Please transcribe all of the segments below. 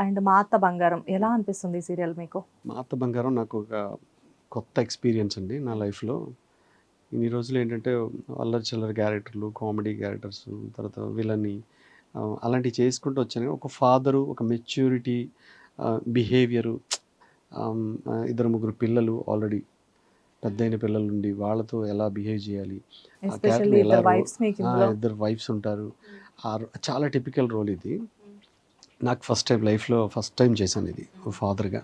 And మా అత్త బంగారం ఎలా అనిపిస్తుంది ఈ సీరియల్ మీకు? మా అత్త బంగారం నాకు ఒక కొత్త ఎక్స్పీరియన్స్ అండి నా లైఫ్లో. ఇన్ని రోజులు ఏంటంటే అల్లరి చిల్లరి క్యారెక్టర్లు కామెడీ క్యారెక్టర్స్ తర్వాత విలని అలాంటివి చేసుకుంటూ వచ్చాను. ఒక ఫాదరు ఒక మెచ్యూరిటీ బిహేవియరు ఇద్దరు ముగ్గురు పిల్లలు ఆల్రెడీ పెద్దయిన పిల్లలు ఉండి వాళ్ళతో ఎలా బిహేవ్ చేయాలి? ఇద్దరు వైఫ్స్ ఉంటారు. చాలా టిపికల్ రోల్ ఇది. నాకు ఫస్ట్ టైం లైఫ్లో ఫస్ట్ టైం చేశాను ఇది ఫాదర్గా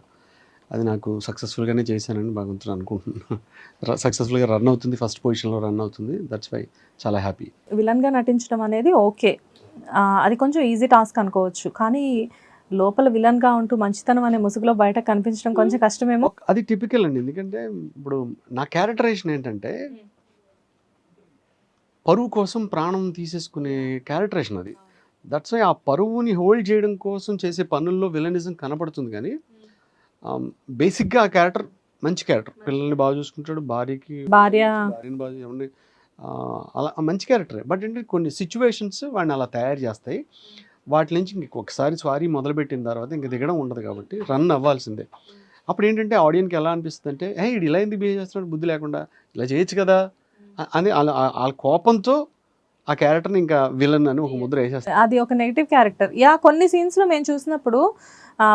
అది నాకు సక్సెస్ఫుల్గానే చేశానని భగవంతుడు అనుకుంటున్నాను సక్సెస్ఫుల్గా రన్ అవుతుంది ఫస్ట్ పొజిషన్లో రన్ అవుతుంది. దట్స్ వై చాలా హ్యాపీ విలన్గా నటించడం అనేది ఓకే అది కొంచెం ఈజీ టాస్క్ అనుకోవచ్చు. కానీ లోపల విలన్గా ఉంటూ మంచితనం అనే ముసుగులో బయట కనిపించడం కొంచెం కష్టమేమో. అది టిపికల్ అండి. ఎందుకంటే ఇప్పుడు నా క్యారెక్టరైజేషన్ ఏంటంటే పరువు కోసం ప్రాణం తీసేసుకునే క్యారెక్టరేషన్ అది. దట్స్ వై ఆ పరువుని హోల్డ్ చేయడం కోసం చేసే పనుల్లో విలనిజం కనపడుతుంది కానీ బేసిక్గా ఆ క్యారెక్టర్ మంచి క్యారెక్టర్ పిల్లల్ని బాగా చూసుకుంటాడు భార్యకి భార్య. భార్యని బాగా ఎవరిని అలా మంచి క్యారెక్టరే బట్ ఏంటంటే కొన్ని సిచ్యువేషన్స్ వాడిని అలా తయారు చేస్తాయి. వాటి నుంచి ఇంక ఒకసారి స్వారీ మొదలుపెట్టిన తర్వాత ఇంక దిగడం ఉండదు కాబట్టి రన్ అవ్వాల్సిందే. అప్పుడు ఏంటంటే ఆడియన్కి ఎలా అనిపిస్తుంది అంటే ఏ ఇలా ఎందుకు బిహేవ్ చేస్తున్నాడు? బుద్ధి లేకుండా. ఇలా చేయొచ్చు కదా? అని వాళ్ళ వాళ్ళ కోపంతో ఆ క్యారెక్టర్ని ఇంకా విలన్ అని ఒక ముద్ర వేసేస్తారు అది ఒక నెగిటివ్ క్యారెక్టర్ యా కొన్ని సీన్స్లో మేము చూసినప్పుడు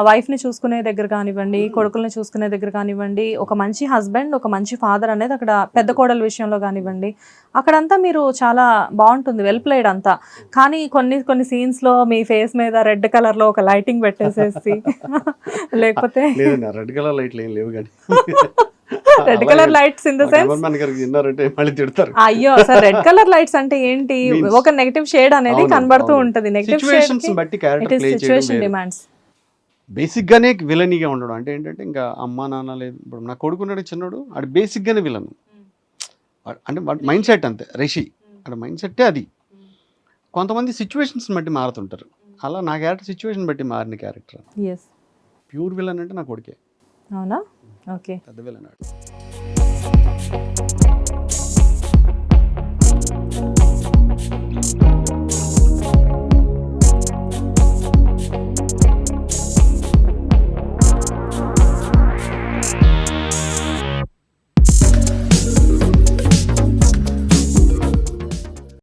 వైఫ్ని చూసుకునే దగ్గర కానివ్వండి కొడుకుల్ని చూసుకునే దగ్గర కానివ్వండి ఒక మంచి హస్బెండ్ ఒక మంచి ఫాదర్ అనేది అక్కడ పెద్ద కోడల విషయంలో కానివ్వండి అక్కడంతా మీరు చాలా బాగుంటుంది వెల్ ప్లేడ్ అంతా. కానీ కొన్ని కొన్ని సీన్స్లో మీ ఫేస్ మీద రెడ్ కలర్లో ఒక లైటింగ్ పెట్టేసేసి లేకపోతే రెడ్ కలర్ లైట్లు ఏం లేవు కానీ. Red colour lights in the sense మళ్ళీ తిడతారు. అయ్యో సార్ రెడ్ కలర్ లైట్స్ అంటే ఏంటి? ఒక నెగటివ్ షేడ్ అనేది కనబడుతూ. ఉంటది. నెగటివ్ షేడ్ బట్టి క్యారెక్టర్. డిమాండ్స్ బేసిక్గానే విలనీగా ఉండడం. అంటే ఏంటంటే ఇంకా అమ్మ నాన్న లేదు. ఇప్పుడు నా కొడుకున్నాడు చిన్నోడు. ఆడు బేసిక్గానే విలన్ అంటే మైండ్ సెట్ అంతే రిషి. అక్కడ మైండ్ సెట్టే అది. కొంతమంది సిచ్యువేషన్స్ బట్టి మారుతుంటారు. అలా నా క్యారెక్టర్ సిచ్యువేషన్ బట్టి మారిన క్యారెక్టర్ ప్యూర్ విలన్ అంటే నా కొడుకే. అవునా? ఓకే పెద్ద విలన్ ఆడు